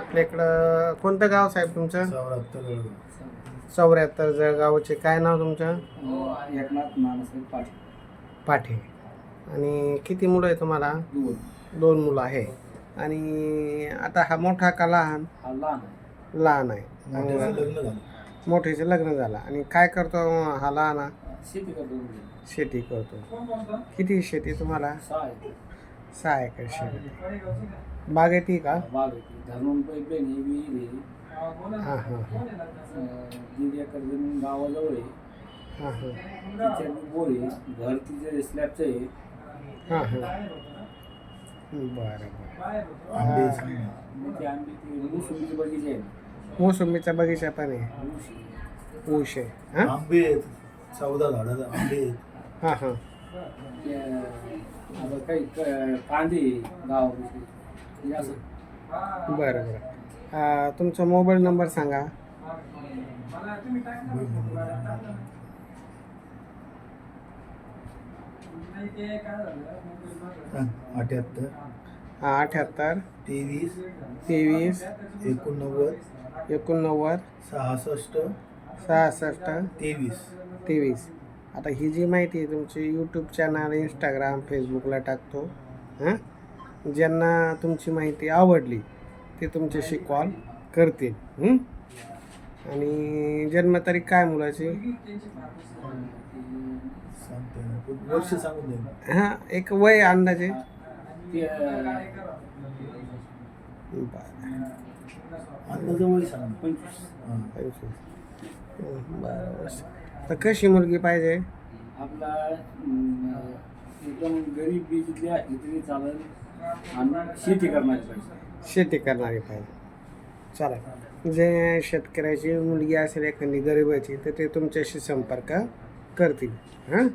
आपल्या इकडं कोणतं गाव साहेब तुमचं? चौऱ्याहत्तर जळगावचे. काय नाव तुमचं? एकनाथ नानासाहेब पाटील. पाठे आणि किती मुलं आहे तुम्हाला? दोन. दोन मुलं आहे. आणि आता हा मोठा का लहान? हा लहान आहे. लहान आणि मोठीचं लग्न झालं. आणि काय करतो हा लहान? हा? शेती करतो. शेती करतो. किती शेती तुम्हाला? सहा आहे सहा एकर शेती. बागायती का? बाग आहे ती. धरून पाईपलाईन आहे विहीर हां हां दीड एकर जमीन गावाजवळ आहे. हां हां. बोर आहे. घर तिचे स्लॅबचं आहे. हां हां. बरं बरं. मग ते आंबे ते मोसंबीचे बगीचे आहे मोसंबीचा बगीचा पण आहे. ऊस आहे. ऊस आहे. हां? आंबे आहेत. चौदा झाडाचं आंबे आहेत. हां हां. आता काही क- कांदे आहे. असं बरं बरं. अं, तुमचा मोबाईल नंबर सांगा. अठ्याहत्तर. हां अठ्याहत्तर. तेवीस. तेवीस. एकोणनव्वद. एकोणनव्वद. सहासष्ट. सहासष्ट. तेवीस. तेवीस. आता ही जी माहिती आहे तुमची यूट्यूब चॅनल इंस्टाग्राम फेसबुकला टाकतो. हां? ज्यांना तुमची माहिती आवडली ते तुमच्याशी कॉल करतील? आणि जन्मतारीख काय मुलाची? वर्ष सांगून हां एक वय अंदाजे? बरं. वय सांग. पंचवीस. तर कशी मुलगी पाहिजे? आपला एकदम गरीब बी जिथली असली तरी चालेल. आणि शेती करणारी पाहिजे. शेती करणारी पाहिजे. चला जे शेतकऱ्याची मुलगी असेल एखादी गरिबाची तर ते तुमच्याशी संपर्क करतील. हां?